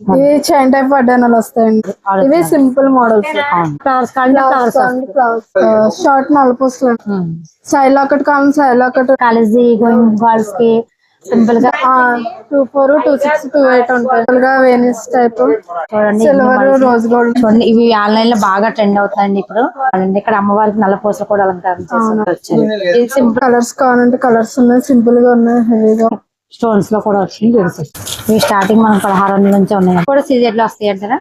ఇవి chain type వడ్డానాలు వస్తాయండి. ఇవి సింపుల్ మోడల్స్. షార్ట్ నలుపుసలు సైడ్ లాకెట్ కావాలి లాకెట్ కాలేజ్ గోయింగ్ గర్ల్స్కి సింపుల్గా two four two six two eight ఉంటాయి. గా వేనిస్ టైప్ సిల్వర్ రోజ్ గోల్డ్ చూడండి ఇవి ఆన్లైన్లో బాగా ట్రెండ్ అవుతాయండి ఇప్పుడు. ఇక్కడ అమ్మవారికి నల్ల పూసలు కూడా అలంకారం సింపుల్ కలర్స్ కావాలంటే కలర్స్ ఉన్నాయి సింపుల్గా ఉన్నాయి హెవీగా స్టోన్స్లో కూడా వచ్చింది ఇవి స్టార్టింగ్ మనం పదహారు వందల నుంచి ఉన్నాయి. కూడా సీజెడ్లో వస్తాయి అంటారా?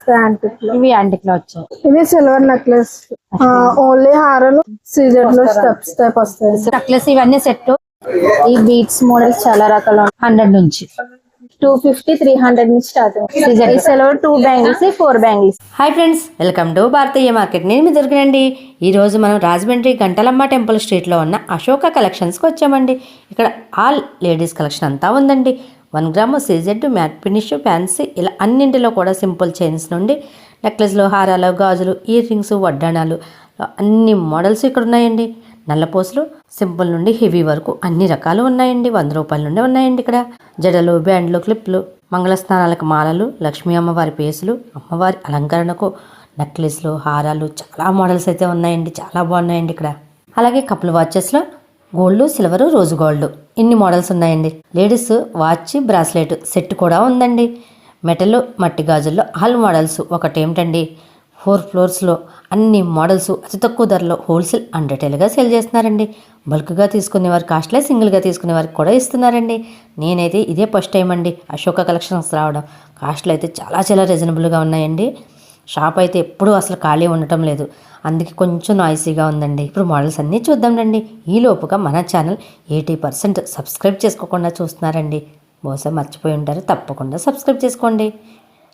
ఇవి యాంటిక్లో వచ్చాయి. ఇవి సిల్వర్ నెక్లెస్ ఓన్లీ హారాలు సీజెడ్లో స్టెప్స్ టైప్ వస్తాయి. నెక్లెస్ ఇవన్నీ సెట్ ఈ బీట్స్ మోడల్స్ చాలా రకాలు హండ్రెడ్ నుంచి. టూ ఫిఫ్టీ త్రీ హండ్రెడ్ నుంచి స్టార్ట్ ఈ సెలవు two bangles four bangles hi friends welcome to Bharatiya market నేను మీ దొరికినండి ఈరోజు మనం రాజమండ్రి గంటలమ్మ టెంపుల్ స్ట్రీట్లో ఉన్న అశోక కలెక్షన్స్కి వచ్చామండి. ఇక్కడ ఆల్ లేడీస్ కలెక్షన్ అంతా ఉందండి. One gram CZ matte finish fancy ఇలా అన్నింటిలో కూడా సింపుల్ చైన్స్ నుండి నెక్లెస్లు హారాలు గాజులు ఇయర్ రింగ్స్ వడ్డాణాలు అన్ని మోడల్స్ ఇక్కడ ఉన్నాయండి. నల్లపోసులు సింపుల్ నుండి హెవీ వరకు అన్ని రకాలు ఉన్నాయండి. వంద రూపాయల నుండి ఉన్నాయండి ఇక్కడ. జడలు బ్యాండ్లు క్లిప్లు మంగళస్నానాలకు మాలలు లక్ష్మీ అమ్మవారి పేసులు అమ్మవారి అలంకరణకు నెక్లెస్లు హారాలు చాలా మోడల్స్ అయితే ఉన్నాయండి. చాలా బాగున్నాయండి ఇక్కడ. అలాగే కపుల్ వాచెస్లో గోల్డ్ సిల్వర్ రోజ్ గోల్డ్ ఇన్ని మోడల్స్ ఉన్నాయండి. లేడీస్ వాచ్ బ్రాస్లెట్ సెట్ కూడా ఉందండి. మెటల్ మట్టి గాజుల్లో ఆల్ మోడల్స్ ఒకటి ఏమిటండి ఫోర్ ఫ్లోర్స్లో అన్ని మోడల్స్ అతి తక్కువ ధరలో హోల్సేల్ అండ్ రిటైల్గా సేల్ చేస్తున్నారండి. బల్క్గా తీసుకునే వారు కాస్ట్లే సింగిల్గా తీసుకునే వారికి కూడా ఇస్తున్నారండి. నేనైతే ఇదే ఫస్ట్ టైం అండి అశోక కలెక్షన్స్ రావడం. కాస్ట్లు అయితే చాలా చాలా రీజనబుల్గా ఉన్నాయండి. షాప్ అయితే ఎప్పుడూ అసలు ఖాళీ ఉండటం లేదు. అందుకే కొంచెం నాయిసీగా ఉందండి. ఇప్పుడు మోడల్స్ అన్నీ చూద్దాం రండి ఈ లోపుగా మన ఛానల్ ఎయిటీ పర్సెంట్ సబ్స్క్రైబ్ చేసుకోకుండా చూస్తున్నారండి. బహుశా మర్చిపోయి ఉంటారు. తప్పకుండా సబ్స్క్రైబ్ చేసుకోండి.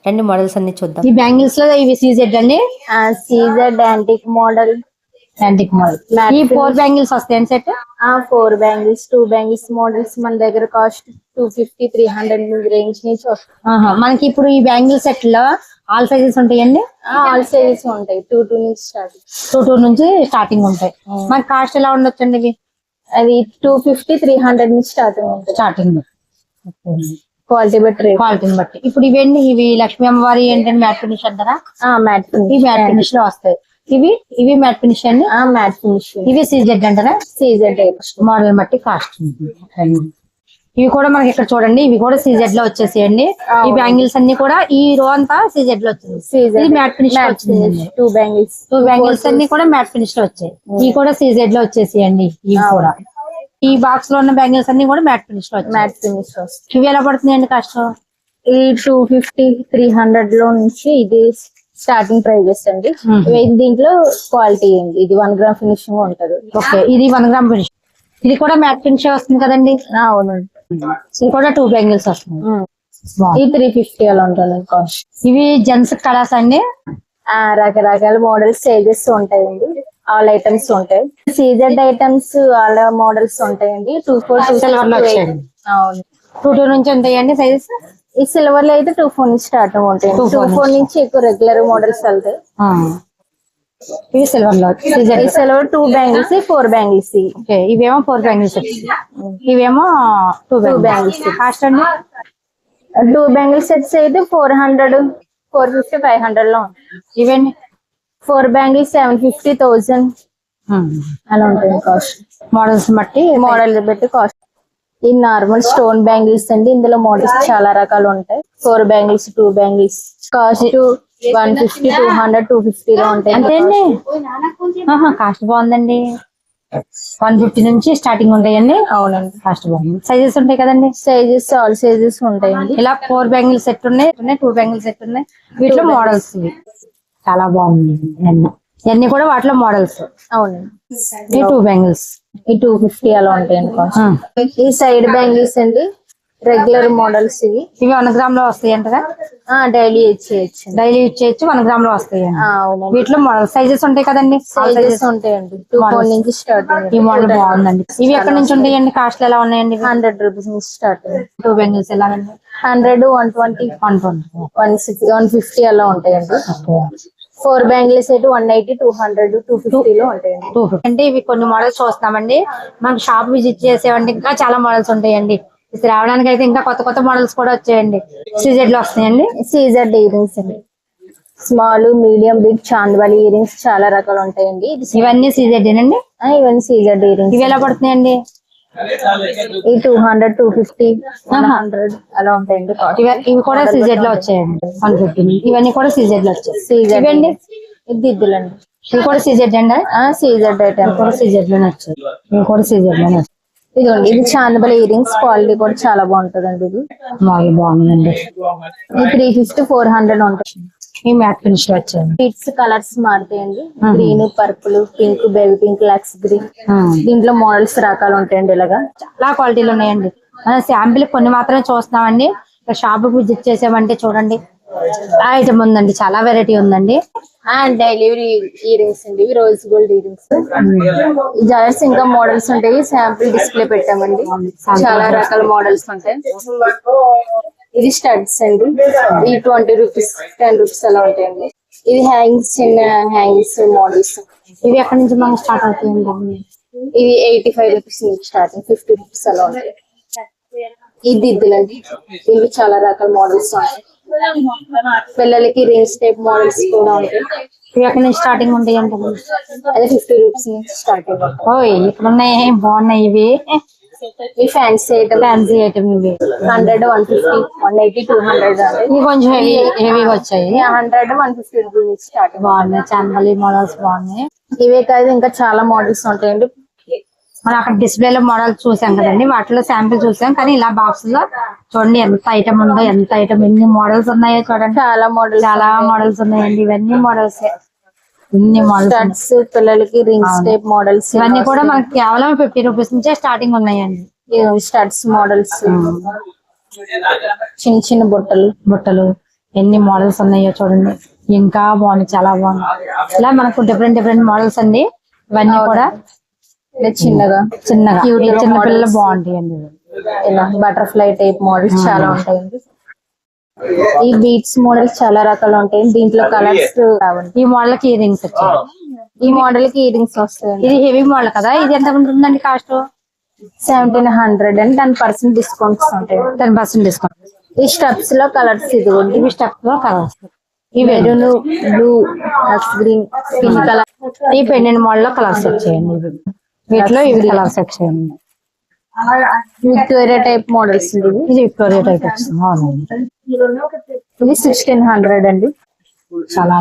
రెండు మోడల్స్ అన్నీ చూద్దాం. ఈ బ్యాంగిల్స్లో ఇవి సీజెడ్ అండి? సీజర్ యాంటిక్ మోడల్ యాంటిక్ మోడల్ ఈ ఫోర్ బ్యాంగిల్స్ వస్తాయండి set four bangles two bangles models మన దగ్గర cost two fifty three hundred range నుంచి వస్తాయి. మనకి ఇప్పుడు ఈ బ్యాంగిల్ సెట్లో ఆల్ సైజెస్ ఉంటాయండి? ఆల్ సైజెస్ ఉంటాయి. టూ టూ నుంచి స్టార్ట్ టూ టూ నుంచి స్టార్టింగ్ ఉంటాయి. మనకి కాస్ట్ ఎలా ఉండొచ్చండి ఇవి? అది టూ ఫిఫ్టీ త్రీ హండ్రెడ్ నుంచి స్టార్టింగ్ ఉంటుంది. స్టార్టింగ్ క్వాలిటీ బట్టి క్వాలిటీని బట్టి. ఇప్పుడు ఇవేంటి? ఇవి లక్ష్మీ అమ్మవారి ఏంటంటే మ్యాట్ ఫినిష్ అంటారా? మ్యాట్ ఇవి మ్యాట్ ఫినిష్లో వస్తాయి. ఇవి ఇవి మ్యాట్ ఫినిష్ అండి? Matte finish. ఇవి సీజెడ్ అంటారా? టైప్ మోడల్ బట్టి కాస్ట్ ఇవి కూడా మనకి ఇక్కడ చూడండి. ఇవి కూడా సీజెడ్లో వచ్చేసేయండి. ఈ బ్యాంగిల్స్ అన్ని కూడా ఈ రో అంతా సీజెడ్లో వచ్చింది మ్యాట్ ఫినిష్లో వచ్చింది. టూ బ్యాంగిల్స్ టూ బ్యాంగిల్స్ అన్ని కూడా మ్యాట్ ఫినిష్లో వచ్చాయి. ఇవి కూడా సీజెడ్లో వచ్చేసేయండి. ఇవి కూడా. ఈ బాక్స్లో ఉన్న బ్యాంగిల్స్ అన్ని కూడా మ్యాట్ ఫినిష్లో మ్యాట్ ఫినిష్ వస్తుంది ఇవి ఎలా పడుతున్నాయండి కాస్ట్? ఈ టూ ఫిఫ్టీ త్రీ హండ్రెడ్లో నుంచి ఇది స్టార్టింగ్ ప్రైజెస్ అండి. దీంట్లో క్వాలిటీ ఏంటి ఇది వన్ గ్రామ్ ఫినిషింగ్ ఉంటది. ఓకే ఇది వన్ గ్రామ్ ఫినిష్ ఇది కూడా మ్యాట్ ఫినిష్ వస్తుంది కదండి? అవునండి. ఇది కూడా టూ బ్యాంగిల్స్ వస్తుంది. ఈ త్రీ ఫిఫ్టీ అలా ఉంటుంది కాస్ట్ ఇవి జెంట్స్ కళాస్ అండి? రకరకాల మోడల్స్ సైజెస్ ఉంటాయండి. ఆల్ ఐటమ్స్ ఉంటాయి. సీజెడ్ ఐటమ్స్ ఆల్ మోడల్స్ ఉంటాయండి. Two four two. అవును. టూ టూ నుంచి ఉంటాయండి సైజెస్ ఈ సిల్వర్లో అయితే టూ ఫోర్ నుంచి స్టార్ట్ ఉంటాయి. టూ ఫోర్ నుంచి ఎక్కువ రెగ్యులర్ మోడల్స్ వెళ్తాయి. ఇవి సిల్వర్లో ఈ silver two bangles four bangles ఇవేమో ఫోర్ బ్యాంగిల్స్ ఇవేమో టూ బ్యాంగిల్స్. కాస్ట్ అండి? టూ బ్యాంగిల్ సెట్స్ అయితే four hundred four fifty five హండ్రెడ్లో ఇవేండి four bangles seven fifty thousand అలా ఉంటుంది కాస్ట్. మోడల్స్ బట్టి మోడల్ బట్టి కాస్ట్. ఈ నార్మల్ స్టోన్ బ్యాంగిల్స్ అండి. ఇందులో మోడల్స్ చాలా రకాలు ఉంటాయి. Four bangles two bangles cost one fifty two hundred two fifty లో ఉంటాయి. అంతే అండి. కాస్ట్ బాగుందండి. వన్ ఫిఫ్టీ నుంచి స్టార్టింగ్ ఉంటాయండి. అవునండి. కాస్ట్ బాగుంది. సైజెస్ ఉంటాయి కదండి. సైజెస్ ఆల్ సైజెస్ ఉంటాయండి. ఇలా ఫోర్ బ్యాంగిల్ సెట్ ఉన్నాయి. టూ బ్యాంగిల్ సెట్ ఉన్నాయి. వీటిలో మోడల్స్ చాలా బాగుంది ఇవన్నీ. ఇవన్నీ కూడా వాటిలో మోడల్స్. అవునండి టూ బ్యాంగిల్స్ ఈ టూ ఫిఫ్టీ అలా కాస్ట్ ఈ సైడ్ బ్యాంగిల్స్ అండి. రెగ్యులర్ మోడల్స్ ఇవి. ఇవి వన్ గ్రామ్లో వస్తాయి అంటారా డైలీ ఇచ్చేయచ్చు డైలీ యూజ్ చేయొచ్చు వన్ గ్రామ్లో వస్తాయి వీటిలో మోడల్ సైజెస్ ఉంటాయి కదండి? సైజెస్ ఉంటాయండి. టూ ఫోర్ నుంచి స్టార్ట్ ఈ మోడల్ బాగుందండి. ఇవి ఎక్కడి నుంచి ఉంటాయండి? కాస్ట్ ఎలా ఉన్నాయండి హండ్రెడ్ రూపీస్ నుంచి స్టార్ట్ టూ బెంగిల్స్ ఎలా అండి hundred one twenty one twenty one six one fifty అలా ఉంటాయండి. ఫోర్ బ్యాంగిల్స్ అయితే one eighty two hundred two ఫిఫ్టీలో ఉంటాయండి. అంటే ఇవి కొన్ని మోడల్స్ చూస్తున్నామండి. మనకు షాప్ విజిట్ చేసేవంటే ఇంకా చాలా మోడల్స్ ఉంటాయండి. ఇది రావడానికి అయితే ఇంకా కొత్త కొత్త మోడల్స్ కూడా వచ్చాయండి సీజెడ్లో వస్తాయండి సీజర్ ఇయరింగ్స్ అండి స్మాల్ మీడియం బిగ్ చాందవాలి ఇయరింగ్స్ చాలా రకాలు ఉంటాయండి ఇవన్నీ సీజెడ్ అండి ఇవన్నీ సీజర్ ఇయరింగ్స్ ఇవి ఎలా పడుతున్నాయండి ఈ two hundred two fifty hundred అలా ఉంటాయండి ఇవి ఇవి కూడా సీజెడ్లో వచ్చాయండి వన్ ఫిఫ్టీ ఇవన్నీ కూడా సీజెడ్లో వచ్చాయి సీజర్ ఇవండి ఇది దిద్దులండి ఇవి కూడా సీజెడ్ అండి ఐటమ్ ఇవి కూడా సీజెడ్లోనే వచ్చాయి ఇవి కూడా సీజెడ్లోనే వచ్చాయి ఇదిగోండి ఇది చాందబలి ఇయరింగ్స్ క్వాలిటీ కూడా చాలా బాగుంటదండి ఇది. బాగా బాగుందండి. ఇది త్రీ ఫిఫ్టీ ఫోర్ హండ్రెడ్ ఉంటుంది. ఈ మ్యాట్ ఫినిష్లో వచ్చాయండి beads colours మారుతాయండి. Green purple pink baby pink Lux green. దీంట్లో మోడల్స్ రకాలు ఉంటాయండి ఇలాగా. చాలా క్వాలిటీలు ఉన్నాయండి. మనం శాంపిల్ కొన్ని మాత్రమే చూస్తున్నామండి. షాప్ విజిట్ చేసామంటే చూడండి. ఐటమ్ ఉందండి చాలా వెరైటీ ఉందండి. అండ్ డెలివరీ ఇయరింగ్స్ అండి ఇవి రోజ్ గోల్డ్ ఈ జర్స్ ఇంకా మోడల్స్ ఉంటాయి శాంపిల్ డిస్ప్లే పెట్టామండి. చాలా రకాల మోడల్స్ ఉంటాయి. ఇది స్టడ్స్ అండి. ఈ ట్వంటీ రూపీస్ టెన్ రూపీస్ అలా ఉంటాయండి. ఇది హ్యాంగింగ్స్ చిన్న హ్యాంగింగ్స్ మోడల్స్ ఇవి ఎక్కడి నుంచి మనకు స్టార్ట్ అవుతాయండి ఇది ఎయిటీ ఫైవ్ రూపీస్ నుంచి స్టార్టింగ్ ఫిఫ్టీ రూపీస్ అలా ఉంటాయి. ఇది దిద్దులండి ఇవి చాలా రకాల మోడల్స్ ఉంటాయి. పిల్లలకి రింగ్స్ టైప్ మోడల్స్ కూడా ఉంటాయి. ఇవి ఎక్కడి నుంచి స్టార్టింగ్ ఉంటాయండి అదే ఫిఫ్టీ రూపీస్ నుంచి స్టార్టింగ్ ఉంటాయి ఓయ్ ఇక్కడ ఉన్నాయి బాగున్నాయి ఇవి. ఈ ఫ్యాన్సీ ఐటమ్ ఫ్యాన్సీ ఐటమ్ ఇవి. Hundred one fifty one eighty two hundred ఇవి కొంచెం హెవీ హెవీగా వచ్చాయి. హండ్రెడ్ వన్ ఫిఫ్టీ రూపీస్ నుంచి స్టార్టింగ్ బాగున్నాయి చాందలి మోడల్స్ బాగున్నాయి. ఇవే కాదు ఇంకా చాలా మోడల్స్ ఉంటాయండి. మనం అక్కడ డిస్ప్లే లో మోడల్ చూసాం కదండి. వాటిలో శాంపిల్ చూసాం. కానీ ఇలా బాక్స్లో చూడండి ఎంత ఐటమ్ ఉందో ఎంత ఐటమ్ ఎన్ని మోడల్స్ ఉన్నాయో చూడండి. చాలా మోడల్స్ చాలా మోడల్స్ ఉన్నాయండి. ఇవన్నీ మోడల్స్ ఇన్ని మోడల్స్ పిల్లలకి రింగ్స్ టైప్ మోడల్స్ ఇవన్నీ కూడా మనకి కేవలం ఫిఫ్టీ రూపీస్ నుంచే స్టార్టింగ్ ఉన్నాయండి. Studs models. చిన్న చిన్న బుట్టలు. బుట్టలు ఎన్ని మోడల్స్ ఉన్నాయో చూడండి. ఇంకా బాగుంది చాలా బాగుంది ఇలా మనకు డిఫరెంట్ డిఫరెంట్ మోడల్స్ అండి. ఇవన్నీ కూడా చిన్నగా చిన్నగా. ఈ చిన్న పిల్లలు. బాగుంటాయండి. ఇలా బటర్ఫ్లై టైప్ మోడల్స్ చాలా ఉంటాయండి. ఈ బీట్స్ మోడల్స్ చాలా రకాలు ఉంటాయి. దీంట్లో కలర్స్ ఈ మోడల్కి రింగ్స్ వచ్చాయి. ఈ మోడల్కి ఇయరింగ్స్ వస్తాయండి. ఇది హెవీ మోడల్ కదా? ఇది ఎంత ఉంటుందండి cost seventeen hundred and ten percent discounts ఉంటాయి. టెన్ పర్సెంట్ డిస్కౌంట్ ఈ స్టెప్స్లో కలర్స్ ఇదిగోండి ఇవి స్టెప్లో కలర్స్ ఈ maroon blue green pink colour ఈ పెండెంట్ మోడల్లో కలర్స్ వచ్చాయండి వీటిలో ఇవి కలర్స్ వచ్చాయండి విక్టోరియా టైప్ మోడల్స్ ఇది విక్టోరియా టైప్ వచ్చింది అవునండి ఇది సిక్స్టీన్ హండ్రెడ్ అండి. చాలా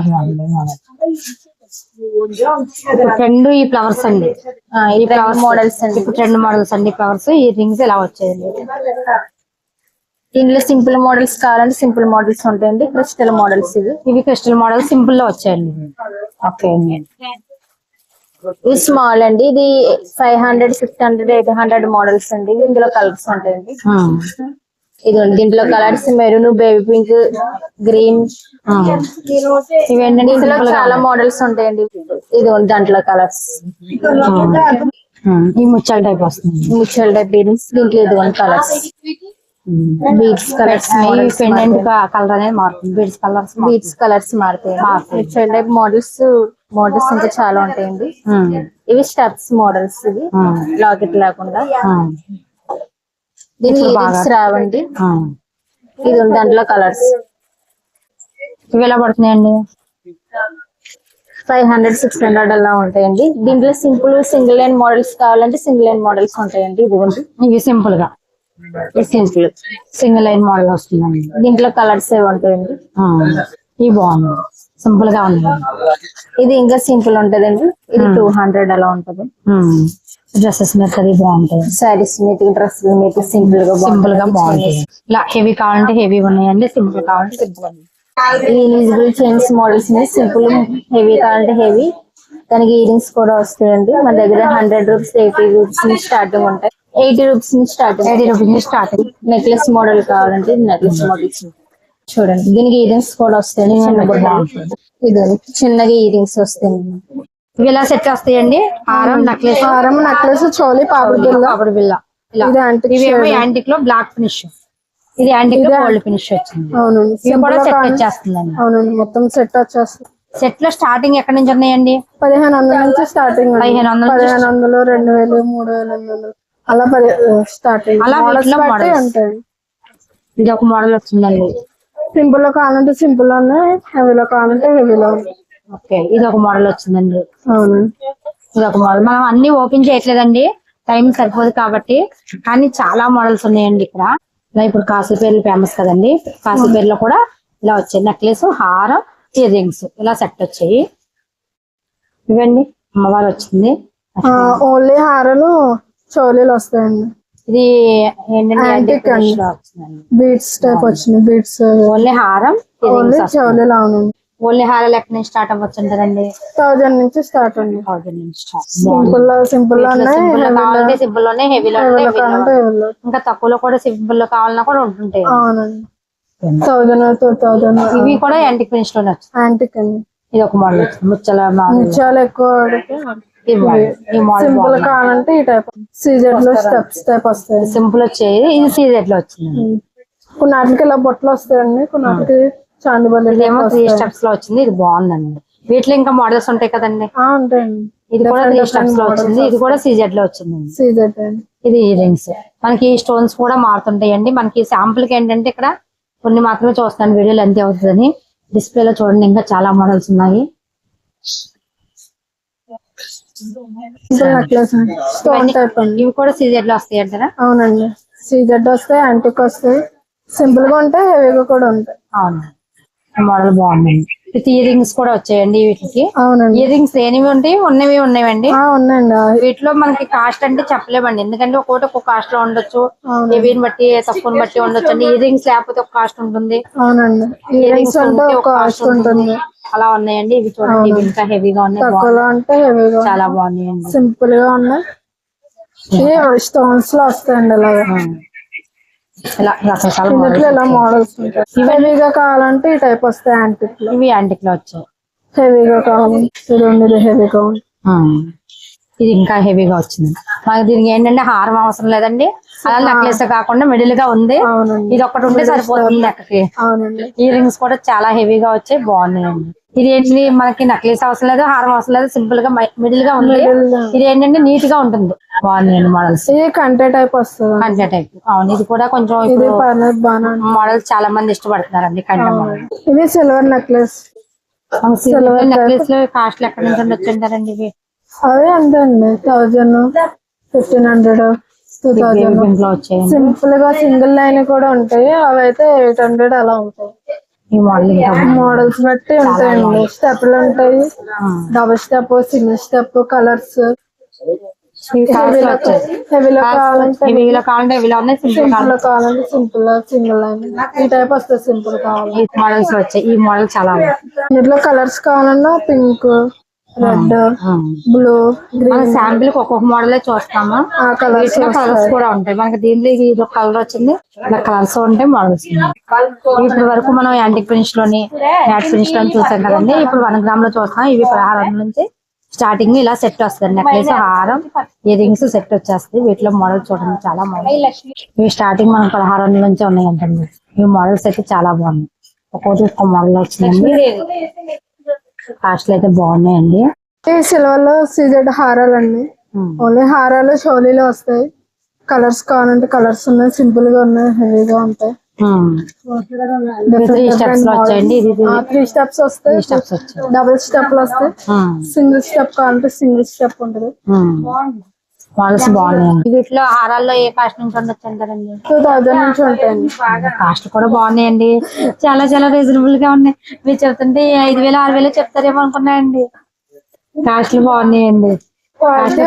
రెండు ఈ ఫ్లవర్స్ అండి. ఈ ఫ్లవర్ మోడల్స్ అండి. ఇప్పుడు రెండు మోడల్స్ అండి ఫ్లవర్స్ ఈ రింగ్స్ ఇలా వచ్చాయండి దీంట్లో సింపుల్ మోడల్స్ కావాలంటే సింపుల్ మోడల్స్ ఉంటాయండి. క్రిస్టల్ మోడల్స్ ఇవి. ఇవి క్రిస్టల్ మోడల్ సింపుల్లో వచ్చాయండి. ఓకే అండి. ఇది స్మాల్ అండి. ఇది five hundred six hundred eight hundred models అండి. ఇందులో కలర్స్ ఉంటాయండి. ఇది దీంట్లో colours maroon baby pink green ఇవేంటండి? ఇందులో చాలా మోడల్స్ ఉంటాయండి. ఇది ఉంది దాంట్లో కలర్స్ ఈ ముచ్చాల టైప్ వస్తుంది. ముచ్చల్ టైప్ దీంట్లో ఇది ఉంది colours beads colours pendant colour అనేది మారుతుంది. బీడ్స్ కలర్స్ బీడ్స్ కలర్స్ మారుతాయి. ముచ్చల్ టైప్ మోడల్స్ మోడల్స్ ఇంకా చాలా ఉంటాయండి. ఇవి స్టెప్స్ మోడల్స్ ఇవి. లాకెట్ లేకుండా. దీని ఇయరింగ్స్ రావండి. ఇది ఉంది దాంట్లో కలర్స్. ఇవి ఎలా పడుతున్నాయండి? ఫైవ్ హండ్రెడ్ సిక్స్ హండ్రెడ్ అలా ఉంటాయండి. దీంట్లో సింపుల్ సింగిల్ లైన్ మోడల్స్ కావాలంటే సింగిల్ లైన్ మోడల్స్ ఉంటాయండి. ఇదిగోండి ఇవి సింపుల్గా. సింపుల్. సింగిల్ లైన్ మోడల్ వస్తుందండి. దీంట్లో కలర్స్ ఏవి ఉంటాయండి? ఇవి బాగుంది సింపుల్గా ఉంది. ఇది ఇంకా సింపుల్ ఉంటదండి. ఇది టూ హండ్రెడ్ అలా ఉంటది. డ్రెస్సెస్ మీద అది బాగుంటాయి. సారీస్ మీకు డ్రెస్ మీకు సింపుల్గా సింపుల్గా బాగుంటాయి. ఇలా హెవీ కావాలంటే హెవీ ఉన్నాయండి సింపుల్ కావాలంటే simple invisible chains models simple heavy కావాలంటే హెవీ దానికి ఇయరింగ్స్ కూడా వస్తాయండి. మన దగ్గర హండ్రెడ్ రూపీస్ ఎయిటీ రూపీస్ నుంచి స్టార్టింగ్ ఉంటాయి. ఎయిటీ రూపీస్ నుంచి స్టార్టింగ్ ఎయిటీ రూపీస్ నుంచి స్టార్టింగ్ నెక్లెస్ మోడల్ కావాలంటే నెక్లెస్ మోడల్స్ చూడండి. దీనికి ఇయరింగ్స్ కూడా వస్తాయండి బుట్ట ఇది చిన్నగా ఇయరింగ్స్ వస్తాయండి ఇవి ఇలా సెట్ వస్తాయండి హారం నెక్లెస్ హారం నెక్లెస్ చోలి పాపడి బిల్ల పాపడి బిల్ల ఇలా. యాంటిక్లో బ్లాక్ ఫినిష్ ఇది యాంటిక్లో గోల్డ్ ఫినిష్ వచ్చింది. అవునండి. ఇవి కూడా సెట్ కావాలి. వచ్చేస్తుందండి అవునండి. మొత్తం సెట్ వచ్చేస్తుంది. సెట్లో స్టార్టింగ్ ఎక్కడి నుంచి ఉన్నాయండి? పదిహేను వందల నుంచి స్టార్టింగ్. పదిహేను వందల నుంచి పదిహేను వందలు రెండు వేలు మూడు వేలు వందలు. అలా స్టార్ట్ అలా. ఉంటాయి ఇది ఒక మోడల్ వచ్చిందండి. సింపుల్లో కావాలంటే సింపుల్లో ఉన్నాయి హెవీలో కావాలంటే హెవీలో ఉన్నాయి. ఓకే ఇది ఒక మోడల్ వచ్చిందండి. అవును. ఇది ఒక మోడల్. మనం అన్ని ఓపెన్ చేయట్లేదండి. టైం సరిపోదు కాబట్టి. కానీ చాలా మోడల్స్ ఉన్నాయండి ఇక్కడ. ఇలా ఇప్పుడు కాసుల పేర్లు ఫేమస్ కదండి. కాసుల పేర్లో కూడా ఇలా వచ్చాయి. నెక్లెస్ హారం ఇయర్ రింగ్స్ ఇలా సెట్ వచ్చాయి. ఇవండి. అమ్మవారు వచ్చింది. ఓన్లీ హారాలు చోలీలు వస్తాయండి. ఇది ఏంటంటే బీట్స్ టైప్ వచ్చినాయి బీట్స్ ఓన్లీ హారం ఓన్లీ అవునండి ఓన్లీ హారాలు ఎక్కడి నుంచి స్టార్ట్ అవ్వచ్చు అంటారండి థౌజండ్ నుంచి స్టార్ట్ అండి థౌసండ్ నుంచి సింపుల్ సింపుల్ కావాలంటే సింపుల్లోనే హెవీలో ఇంకా తక్కువలో కూడా సింపుల్లో కావాలన్నా కూడా ఉంటుంటాయి. Thousand two thousand. ఇవి కూడా యాంటిక్ ఫినిష్లోనే వచ్చింది యాంటిక్ అండి. ఇది ఒక మోడల్ ముచ్చల మోడల్ చాలా ఎక్కువ ఈ ఈ సింపుల్ కావాలంటే ఈ టైప్ సీజెడ్లో స్టెప్స్ టైప్ వస్తాయి. సింపుల్ వచ్చేది ఇది సీజెడ్లో వచ్చింది. కొన్ని వాటికి ఇలా బొట్టలు వస్తాయండి కొన్ని వాటికి చాందిబల్లి ఇదేమో త్రీ స్టెప్స్లో వచ్చింది ఇది బాగుందండి. వీటిలో ఇంకా మోడల్స్ ఉంటాయి కదండి. ఉంటాయండి. ఇది కూడా త్రీ స్టెప్స్లో వచ్చింది ఇది కూడా సీజెడ్లో వచ్చింది సీజెడ్ ఇది ఇయర్ రింగ్స్ మనకి స్టోన్స్ కూడా మారుతుంటాయండి. మనకి శాంపుల్కి ఏంటంటే ఇక్కడ కొన్ని మాత్రమే చూస్తాను వీడియోలు ఎంత అవుతుందని. డిస్ప్లే లో చూడండి ఇంకా చాలా మోడల్స్ ఉన్నాయి. స్టోన్ టైప్ అండి. ఇవి కూడా సీజెడ్లో వస్తాయి అంటారా? అవునండి. సీజెడ్ వస్తాయి యాంటిక్ వస్తాయి. సింపుల్గా ఉంటాయి హెవీగా కూడా ఉంటాయి. అవును? మోడల్ బాగుందండి. విత్ ఇయర్ రింగ్స్ కూడా వచ్చాయండి వీటికి. అవునండి. ఇయర్ రింగ్స్ లేనివి ఉంటాయి ఉన్నవి ఉన్నాయండి ఉన్నాయండి. వీటిలో మనకి కాస్ట్ అంటే చెప్పలేమండి. ఎందుకంటే ఒక్కొక్కటి ఒక్కొక్క కాస్ట్లో ఉండొచ్చు. హెవీని బట్టి తక్కువని బట్టి ఉండొచ్చు అండి. ఇయర్ రింగ్స్ లేకపోతే ఒక కాస్ట్ ఉంటుంది. అవునండి. ఇయర్ రింగ్స్ అంటే ఉంటే ఒక కాస్ట్ ఉంటుంది. అలా ఉన్నాయండి. ఇవి చూడండి. ఇవి ఇంకా హెవీగా ఉన్నాయి. చాలా బాగున్నాయండి. సింపుల్గా ఉన్నాయి. స్టోన్స్లో వస్తాయండి ఇలా రకరకాల మోడల్స్ ఇలా మోడల్స్ ఉంటాయి? హెవీగా కావాలంటే ఈ టైప్ వస్తాయి యాంటిక్లో. ఇవి యాంటిక్లో వచ్చాయి. హెవీగా కావాలి. ఇది హెవీగా ఉంది. ఇది ఇంకా హెవీగా వచ్చింది. మనకి దీనికి ఏంటంటే హారం అవసరం లేదండి. అలా నెక్లెస్ కాకుండా మిడిల్గా ఉంది. ఇది ఒక్కటి ఉంటే సరిపోతుంది నెక్కకి ఇయర్ రింగ్స్ కూడా చాలా హెవీగా వచ్చాయి. బాగున్నాయండి. ఇది ఏంటి మనకి నెక్లెస్ అవసరం లేదు హారం అవసరం లేదు సింపుల్గా మిడిల్గా ఉంది. ఇది ఏంటంటే నీట్గా ఉంటుంది. బాగున్నాయండి మోడల్స్ ఇది కంటే టైప్ వస్తుంది? కంటే టైప్ అవును ఇది కూడా కొంచెం మోడల్స్ చాలా మంది ఇష్టపడుతున్నారండి కంటే మోడల్ ఇది సిల్వర్ నెక్లెస్ నెక్లెస్లో కాస్ట్ ఎక్కడి నుంచి అంటారండి ఇవి? అవి అంతే అండి thousand fifteen hundred two thousand సింపుల్గా సింగిల్ లైన్ కూడా ఉంటాయి అవి అయితే ఎయిట్ హండ్రెడ్ అలా ఉంటాయి. ఈ మోడల్ మోడల్స్ బట్టి ఉంటాయండి. స్టెప్లు ఉంటాయి. Double step single step colours హెవీలో కావాలంటే హెవీలో ఉన్నాయి సింపుల్ కావాలంటే. సింపుల్ సింగిల్ ఈ టైప్ వస్తుంది సింపుల్ కావాలి ఈ మోడల్స్ వచ్చాయి. ఈ మోడల్ చాలా బాగుంది ఇందులో కలర్స్ కావాలన్నా పింక్ రెడ్ బ్లూ మన గ్రీన్ శాంపిల్కి ఒక్కొక్క మోడల్ చూస్తాము? ఆ కలర్స్ కలర్స్ కూడా ఉంటాయి. మనకి దీంట్లో ఇది ఒక కలర్ వచ్చింది. ఇలా కలర్స్ ఉంటాయి మోడల్స్ ఇప్పటి వరకు మనం యాంటిక్ ఫినిష్లోని మ్యాట్ ఫినిష్లోని చూసాం కదండి. ఇప్పుడు వన్ గ్రామ్లో చూస్తాం ఇవి పదహారు నుంచి స్టార్టింగ్ ఇలా సెట్ వస్తుంది నెక్లెస్ హారం ఇయర్ రింగ్స్ సెట్ వచ్చేస్తుంది వీటిలో మోడల్ చూడండి. చాలా బాగుంది ఇవి స్టార్టింగ్ మనం పదహారు వందల నుంచి ఉన్నాయంటండి. ఈ మోడల్స్ అయితే చాలా బాగున్నాయి. ఒక్కొక్కటి ఒక్క మోడల్ వచ్చిందండి. కాస్ట్లు అయితే బాగున్నాయండి. ఈ సిల్వర్లో సీజెడ్ హారాలు అండి ఓన్లీ హారాలు షోలీలో వస్తాయి. కలర్స్ కావాలంటే కలర్స్ ఉన్నాయి సింపుల్గా ఉన్నాయి హెవీగా ఉంటాయి. త్రీ స్టెప్స్ వస్తాయి. డబుల్ స్టెప్ వస్తాయి. సింగిల్ స్టెప్ కావాలంటే సింగిల్ స్టెప్ ఉంటుంది. మోడల్స్ బాగున్నాయండి వీటిలో హారాల్లో ఏ కాస్ట్ నుంచి ఉండొచ్చు అంటారండి టూ థౌజండ్ నుంచి ఉంటాయండి. కాస్ట్ కూడా బాగున్నాయండి. చాలా చాలా రీజనబుల్గా ఉన్నాయి. మీరు చెప్తుంటే ఐదు వేలు ఆరు వేలు చెప్తారేమో అనుకున్నాయండి. కాస్ట్లు బాగున్నాయండి.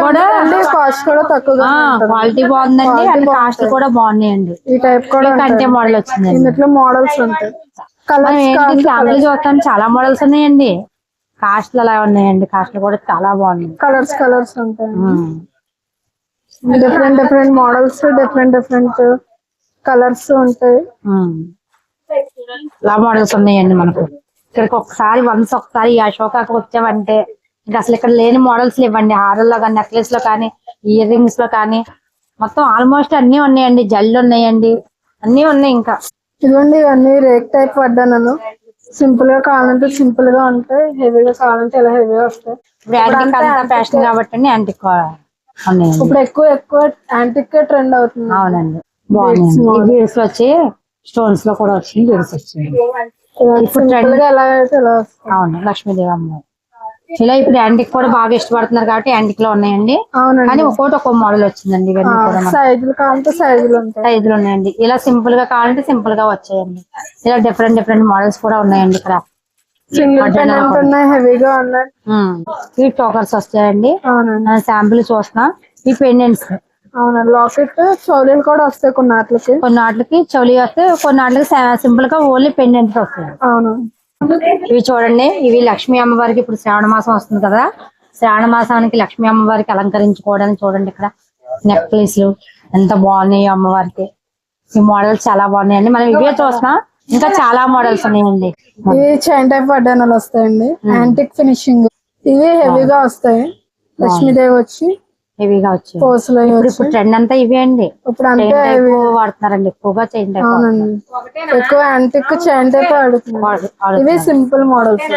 కూడా కాస్ట్ కూడా తక్కువగా క్వాలిటీ బాగుందండి అండ్ కాస్ట్ కూడా బాగున్నాయండి. ఈ టైప్ కూడా కంటే మోడల్ వచ్చిందండి. ఇందులో మోడల్స్ ఉంటాయి. మనం కలర్స్ ఏంటి శాంపుల్ చూస్తాం చాలా మోడల్స్ ఉన్నాయండి. కాస్ట్లు అలా ఉన్నాయండి. కాస్ట్లు కూడా చాలా బాగున్నాయి. కలర్స్ కలర్స్ ఉంటాయి different different models different different colours ఉంటాయి. ఇలా మోడల్స్ ఉన్నాయండి మనకు. ఇక్కడికి ఒకసారి వన్స్ ఒకసారి ఈ అశోకాకి వచ్చామంటే ఇంకా అసలు ఇక్కడ లేని మోడల్స్ ఇవ్వండి హారల్లో కానీ నెక్లెస్లో కానీ ఇయర్ రింగ్స్లో కానీ మొత్తం ఆల్మోస్ట్ అన్ని ఉన్నాయండి. జల్లు ఉన్నాయండి. అన్ని ఉన్నాయి ఇంకా. ఇదిగోండి ఇవన్నీ రేక్ టైప్ పడ్డాను సింపుల్గా కావాలంటే సింపుల్గా ఉంటాయి. హెవీగా కావాలంటే ఇలా హెవీగా వస్తాయి. ఫ్యాషన్ కాబట్టి ఉన్నాయండి ఇప్పుడు ఎక్కువ ఎక్కువ యాంటిక్ ట్రెండ్ అవుతుంది. అవునండి. బీడ్స్ వచ్చి స్టోన్స్లో కూడా వచ్చింది బీడ్స్ వచ్చింది. ఇప్పుడు అవును లక్ష్మీదేవి అమ్మాయి ఇలా ఇప్పుడు యాంటిక్ కూడా బాగా ఇష్టపడుతున్నారు కాబట్టి యాంటిక్లో ఉన్నాయండి. అవునండి. కానీ ఒక్కోటి ఒక్కో మోడల్ వచ్చిందండి. సైజులు కావాలంటే సైజులు సైజులు ఉన్నాయండి. ఇలా సింపుల్గా కావాలంటే సింపుల్గా వచ్చాయండి. ఇలా డిఫరెంట్ డిఫరెంట్ మోడల్స్ కూడా ఉన్నాయండి ఇక్కడ. సింగిల్ పెండెంట్ ఉన్నాయి హెవీగా ఉన్నాయి. ఉమ్. ఈ టోకర్స్ వస్తాయండి. అవునండి. శాంపుల్ చూస్తున్నా. ఈ పెండెంట్స్ అవునండి. లాకెట్ చౌలీలు కూడా వస్తాయి కొన్ని వాటికి కొన్ని వాటికి చౌలి వస్తే కొన్ని వాటికి సింపుల్గా ఓన్లీ పెండెంట్స్ వస్తాయి. అవును ఇవి చూడండి. ఇవి లక్ష్మీ అమ్మవారికి ఇప్పుడు శ్రావణ మాసం వస్తుంది కదా. శ్రావణ మాసానికి లక్ష్మీ అమ్మవారికి అలంకరించుకోవడానికి చూడండి ఇక్కడ. నెక్లెస్లు ఎంత బాగున్నాయి అమ్మవారికి. ఈ మోడల్స్ చాలా బాగున్నాయండి. మనం ఇవే చూస్తున్నాం. ఇంకా చాలా మోడల్స్ ఉన్నాయండి. ఇవి చైన్ టైప్ వడ్డానాలు వస్తాయండి. యాంటిక్ ఫినిషింగ్ ఇవి హెవీగా వస్తాయి. లక్ష్మీదేవి వచ్చి హెవీగా పోసులు ఇప్పుడు వచ్చి. ఇప్పుడు ట్రెండ్ అంతా ఇవే అండి. ఇప్పుడు అంతే వాడుతున్నారండి. ఎక్కువగా చైన్ టైప్ ఎక్కువ యాంటిక్ చైన్ టైప్ ఆడుతుంది ఇవి సింపుల్ మోడల్స్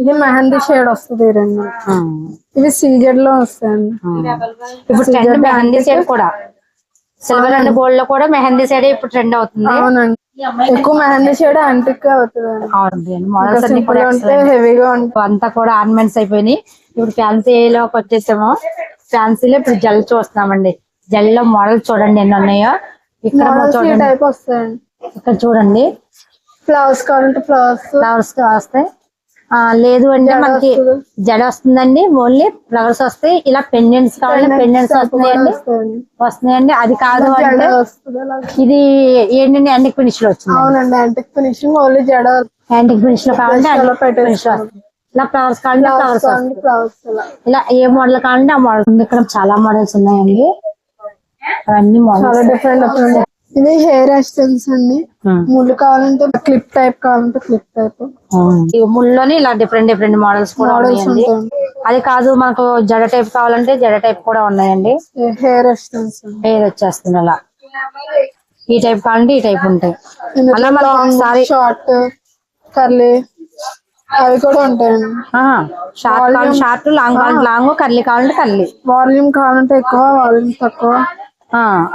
ఇది మెహందీ షేడ్ వస్తుంది రెండు. ఇవి సీజెడ్లో వస్తాయండి. ఇప్పుడు ట్రెండ్ మెహందీ సైడ్ కూడా. సిల్వర్ అండ్ గోల్డ్లో కూడా మెహందీ సైడ్ ఇప్పుడు ట్రెండ్ అవుతుంది. అవునండి. ఎక్కువ మెహందీ షేడ్ యాంటిక్ అవుతుంది మోడల్స్ అన్ని కూడా హెవీగా ఉంటుంది అంతా కూడా ఆర్నమెంట్స్ అయిపోయినాయి. ఇప్పుడు ఫ్యాన్సీలోకి వచ్చేసాము. ఫ్యాన్సీలో ఇప్పుడు జల్ చూస్తున్నామండి. జల్లో మోడల్ చూడండి ఎన్ని ఉన్నాయో. ఇక్కడ మోడల్స్ చూడండి. టైప్ వస్తాయండి. ఇక్కడ చూడండి. ఫ్లవర్స్ కావాలంటే ఫ్లవర్స్ ఫ్లవర్స్ వస్తాయి. లేదు అంటే మనకి. జడ వస్తుందండి ఓన్లీ ఫ్లవర్స్ వస్తాయి. ఇలా పెండెంట్స్ కావాలి పెండెంట్స్ వస్తున్నాయండి. వస్తున్నాయండి. అది కాదు అంటే. ఇది ఏంటండి యాంటిక్ ఫినిష్లో వచ్చింది అవునండి యాంటిక్ ఫినిషింగ్ ఓన్లీ జడ యాంటిక్ ఫినిష్లో కావాలంటే ఫినిష్. ఇలా ఫ్లవర్స్ కావాలంటే ఫ్లవర్స్ ఇలా ఏ మోడల్ కావాలంటే ఆ మోడల్ ఇక్కడ చాలా మోడల్స్ ఉన్నాయండి. అవన్నీ మోడల్స్ డిఫరెంట్ డిఫరెంట్ ఇది హెయిర్ ఎక్స్టెన్స్ అండి. ముళ్ళు కావాలంటే క్లిప్ టైప్ కావాలంటే క్లిప్ టైప్. ముళ్ళలోనే ఇలా డిఫరెంట్ డిఫరెంట్ మోడల్స్ కూడా ఉన్నాయండి. ఉంటాయి అది కాదు మనకు జడ టైప్ కావాలంటే జడ టైప్ కూడా ఉన్నాయండి. హెయిర్ ఎక్స్టెన్స్ హెయిర్ వచ్చేస్తుంది అలా. ఈ టైప్ కావాలంటే ఈ టైప్ ఉంటాయి. అలా మనం లాంగ్ ఒకసారి షార్ట్ కర్లీ అవి కూడా ఉంటాయండి. షార్ట్ కావాలి షార్ట్ లాంగ్ కావాలి లాంగ్ కర్లీ కావాలంటే కర్లీ వాల్యూమ్ కావాలంటే ఎక్కువ వాల్యూమ్ తక్కువ.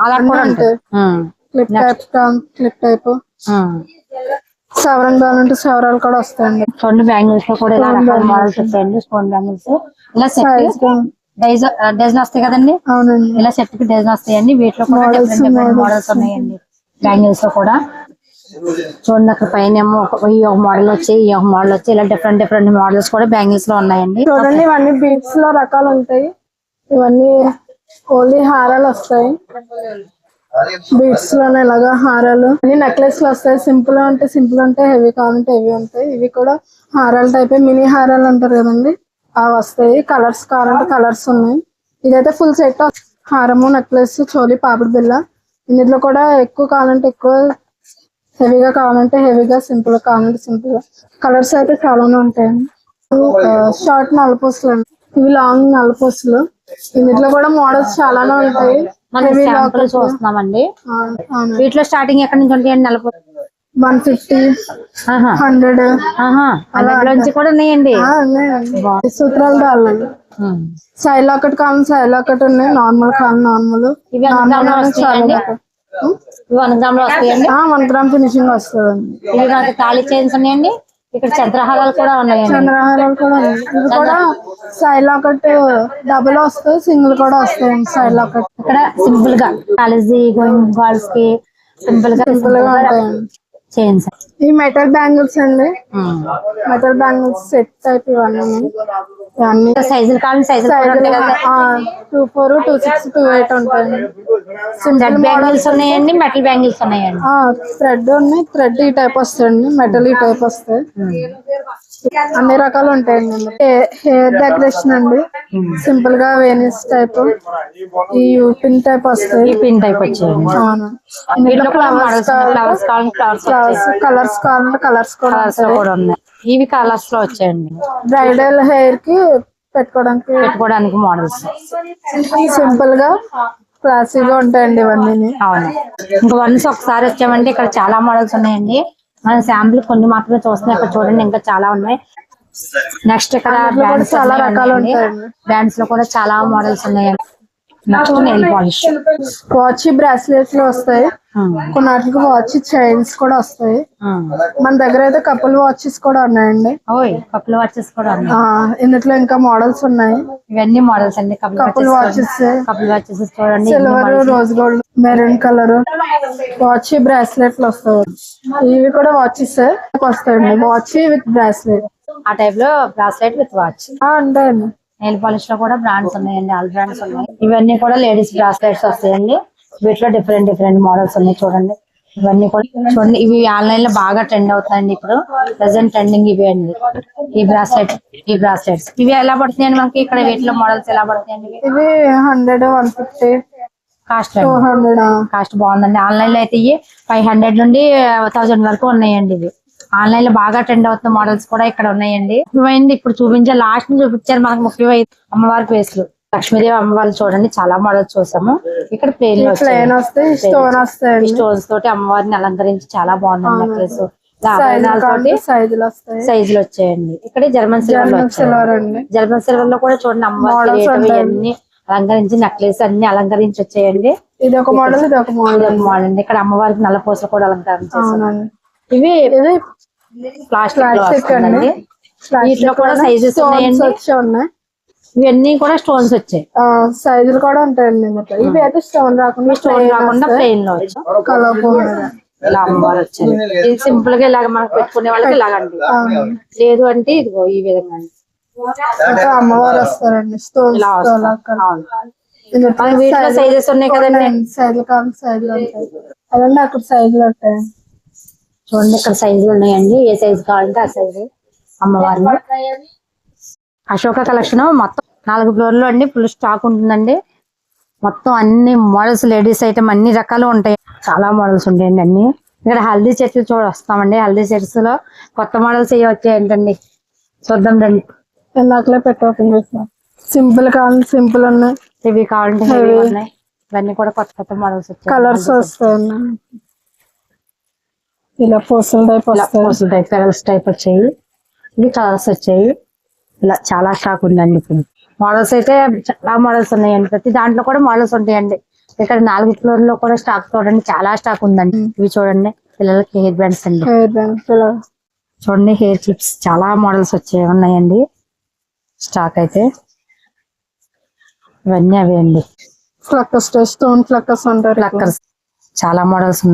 అలా కూడా ఉంటాయి. Clip type clip type. సవరం కావాలంటే సవరాలు కూడా వస్తాయండి. చూడండి బ్యాంగిల్స్లో కూడా ఇలా రకాల మోడల్స్ వచ్చాయండి స్టోన్ బ్యాంగిల్స్ ఇలా సెట్. డైజన్ వస్తాయి కదండి? అవునండి. ఇలా సెట్కి డజన్ వస్తాయండి. వీటిలో కూడా డిఫరెంట్ డిఫరెంట్. మోడల్స్ ఉన్నాయండి. బ్యాంగిల్స్లో కూడా. చూడండి అక్కడ పైన ఈ ఒక మోడల్ వచ్చి ఈ ఒక మోడల్ వచ్చి ఇలా డిఫరెంట్ డిఫరెంట్ మోడల్స్ కూడా బ్యాంగిల్స్లో ఉన్నాయండి. చూడండి ఇవన్నీ బీట్స్లో రకాలు ఉంటాయి. ఇవన్నీ ఓన్లీ హారాలు వస్తాయి. బీట్స్లోనే ఇలాగా హారాలు? అన్ని నెక్లెస్లు వస్తాయి. సింపుల్ అంటే సింపుల్ ఉంటాయి. హెవీ కావాలంటే హెవీ ఉంటాయి. ఇవి కూడా హారాల టైప్ మినీ హారాలు అంటారు కదండి. అవి వస్తాయి. కలర్స్ కావాలంటే కలర్స్ ఉన్నాయి. ఇదైతే ఫుల్ సెట్ హారము నెక్లెస్ చోలి పాపిడి బిల్ల ఇందులో కూడా ఎక్కువ కావాలంటే ఎక్కువ హెవీగా కావాలంటే హెవీగా సింపుల్ కావాలంటే సింపుల్ కలర్స్ అయితే చాలానే ఉంటాయండి. షార్ట్ నల్లపూసలు అండి ఇవి లాంగ్ నల్లపూసలు ఇందులో కూడా మోడల్స్ చాలానే ఉంటాయి. మనం చూస్తున్నామండి. వీటిలో స్టార్టింగ్ ఎక్కడి నుంచి ఉంటాయండి నలభై వన్ ఫిఫ్టీ హండ్రెడ్ నుంచి కూడా ఉన్నాయండి. సూత్రాలు ఉమ్. సైడ్ లాకెట్ కావాలి సైడ్ లాకెట్ ఉన్నాయి. నార్మల్ కావాలి నార్మల్ వన్ గ్రామ్ ఫినిషింగ్ వస్తుందండి. ఇవి మనకి తాళి చైన్స్ ఉన్నాయండి. ఇక్కడ చంద్రహారాలు కూడా ఉన్నాయండి. చంద్రహారాలు కూడా ఉన్నాయి. ఇవి కూడా సైడ్ లాకెట్ డబుల్ వస్తాయి సింగిల్ కూడా వస్తాయండి సైడ్ లాకెట్ ఇక్కడ సింపుల్గా కాలేజీ గోయింగ్ గర్ల్స్కి సింపుల్గా సింపుల్గా ఉంటాయండి. చైన్స్ ఈ మెటల్ బ్యాంగిల్స్ అండి. మెటల్ బ్యాంగిల్స్ సెట్ టైప్ ఇవన్నీ. ఇవన్నీ సైజులు కావాలి సైజులు two four two six two eight ఉంటాయండి రెడ్ సింపుల్ బ్యాంగిల్స్ ఉన్నాయండి మెటల్ బ్యాంగిల్స్ ఉన్నాయండి. థ్రెడ్ ఉన్నాయి. థ్రెడ్ ఈ టైప్ వస్తాయండి. మెటల్ ఈ టైప్ వస్తాయి. అన్ని రకాలు ఉంటాయండి. హెయిర్ డెకరేషన్ అండి? సింపుల్గా వేనిస్ టైప్ ఈ పిన్ టైప్ వస్తాయి. Pin type models flowers flowers colours కావాలంటే కలర్స్ కూడా ఉన్నాయి. ఇవి కలర్స్లో వచ్చాయండి. బ్రైడల్ హెయిర్కి పెట్టుకోవడానికి పెట్టుకోవడానికి మోడల్స్ సింపుల్గా క్లాసీగా ఉంటాయండి ఇవన్నీ. అవును. ఇంకా వన్స్ ఒకసారి వచ్చామంటే ఇక్కడ చాలా మోడల్స్ ఉన్నాయండి. మన శాంపుల్ కొన్ని మాత్రమే చూస్తున్నాం ఇక్కడ చూడండి ఇంకా చాలా ఉన్నాయి. నెక్స్ట్ ఇక్కడ చాలా రకాలు ఉంటాయండి. బ్యాండ్స్లో కూడా చాలా మోడల్స్ ఉన్నాయండి. నెక్స్ట్ నెయిల్ పాలిష్ వాచ్ బ్రాస్లెట్స్లో వస్తాయి. కొన్నాటికి వాచ్ చైన్స్ కూడా వస్తాయి. మన దగ్గర అయితే కపుల్ వాచెస్ కూడా ఉన్నాయండి. ఓయ్ కప్పుల వాచెస్ కూడా ఉన్నాయి. ఆ, ఇందులో ఇంకా మోడల్స్ ఉన్నాయి. ఇవన్నీ మోడల్స్ అండి couple couple watches watches couple watches చూడండి silver rose gold maroon colour watch బ్రాస్లెట్లు వస్తాయి. ఇవి కూడా వాచెస్ వస్తాయండి. వాచ్ విత్ బ్రాస్లెట్ ఆ టైప్లో బ్రాస్లెట్ విత్ వాచ్ ఉంటాయండి. నెయిల్ పాలిష్లో కూడా బ్రాండ్స్ ఉన్నాయండి ఆల్ బ్రాండ్స్ ఉన్నాయి. ఇవన్నీ కూడా లేడీస్ బ్రాస్లెట్స్ వస్తాయండి. వీటిలో డిఫరెంట్ డిఫరెంట్ మోడల్స్ ఉన్నాయి చూడండి. ఇవన్నీ కూడా చూడండి. ఇవి ఆన్లైన్లో బాగా ట్రెండ్ అవుతాయండి ఇప్పుడు. ప్రెసెంట్ ట్రెండింగ్ ఇవి అండి. ఈ బ్రాస్లెట్ ఈ బ్రాస్లెట్స్. ఇవి ఎలా పడుతున్నాయండి మనకి ఇక్కడ వీటిలో మోడల్స్ ఎలా పడుతాయండి ఇవి hundred one fifty. Cost cost బాగుందండి. ఆన్లైన్లో అయితే ఇవి ఫైవ్ హండ్రెడ్ నుండి థౌసండ్ వరకు ఉన్నాయండి ఇవి. ఆన్లైన్లో బాగా ట్రెండ్ అవుతున్న మోడల్స్ కూడా ఇక్కడ ఉన్నాయండి. ముఖ్యమైనది ఇప్పుడు చూపించే లాస్ట్ని చూపించారు మనకు ముఖ్యమైన అమ్మవారి పేస్లు లక్ష్మీదేవి అమ్మవారు చూడండి చాలా మోడల్స్ చూసాము. ఇక్కడ ప్లేన్ స్టోన్స్ తోటి అమ్మవారిని అలంకరించి చాలా బాగుందండి నెక్లెస్ సైజులు వచ్చాయండి. ఇక్కడ జర్మన్ సిల్వర్ జర్మన్ సిల్వర్లో కూడా చూడండి అమ్మవారి. ఇవన్నీ అలంకరించి నెక్లెస్ అన్ని అలంకరించి వచ్చాయండి. ఇది ఒక మోడల్ ఇది ఒక మోడల్ మోడల్ అండి. ఇక్కడ అమ్మవారికి నల్ల పూసలు కూడా అవునండి. ఇవి ప్లాస్టిక్ అండి వీటిలో కూడా సైజెస్ ఉన్నాయి. ఇవన్నీ కూడా స్టోన్స్ వచ్చాయి. ఆ, సైజులు కూడా ఉంటాయండి ఇవి అయితే స్టోన్ రాకుండా స్టోన్ కాకుండా ప్లెయిన్లో వచ్చాయి. కలర్ ఇలా అమ్మవారు వచ్చారు ఇది సింపుల్గా ఇలాగ మనకు పెట్టుకునే వాళ్ళకి ఇలాగండి. లేదు అంటే ఇదిగో ఈ విధంగా అండి. అమ్మవారు వస్తారండి. స్టోన్ వీటిలో సైజెస్ ఉన్నాయి కదండి. సైజులు కావాలి సైజులు ఉంటాయి. అదండి అక్కడ సైజులు ఉంటాయి. చూడండి ఇక్కడ సైజులు ఉన్నాయండి. ఏ సైజు కావాలంటే ఆ సైజు అమ్మవారిని అశోక కలెక్షన్ మొత్తం నాలుగు ఫ్లోర్లో అండి. ఫుల్ స్టాక్ ఉంటుందండి. మొత్తం అన్ని మోడల్స్ లేడీస్ ఐటమ్ అన్ని రకాలు ఉంటాయి. చాలా మోడల్స్ ఉంటాయండి అన్ని. ఇక్కడ హల్దీ సెట్లు చూడ వస్తామండి. హల్దీ సెట్స్లో కొత్త మోడల్స్ ఏ వచ్చాయంటండి చూద్దాం రండి. ఇందాకలే పెట్టి సింపుల్ కావాలి సింపుల్ ఉన్నాయి. ఇవి కావాలంటే ఇవన్నీ కూడా కొత్త కొత్త మోడల్స్ వచ్చాయి. కలర్స్ వస్తాయి ఇలా పూసల టైప్ పూసల టైప్ కలర్స్ టైప్ వచ్చాయి. ఇవి కలర్స్ వచ్చాయి. ఇలా చాలా స్టాక్ ఉందండి ఇప్పుడు. మోడల్స్ అయితే చాలా మోడల్స్ ఉన్నాయండి. ప్రతి దాంట్లో కూడా మోడల్స్ ఉంటాయండి. ఇక్కడ నాలుగు ఫ్లోర్లో కూడా స్టాక్ చూడండి. చాలా స్టాక్ ఉందండి. ఇవి చూడండి. పిల్లలకి హెయిర్ బ్యాండ్స్ అండి. చూడండి హెయిర్ క్లిప్స్ చాలా మోడల్స్ వచ్చాయి ఉన్నాయండి. స్టాక్ అయితే. ఇవన్నీ అవే అండి. ఫ్లక్కస్ స్టోన్ ఫ్లక్కస్ అంటారు ప్లక్కర్స్ చాలా మోడల్స్ ఉన్నాయి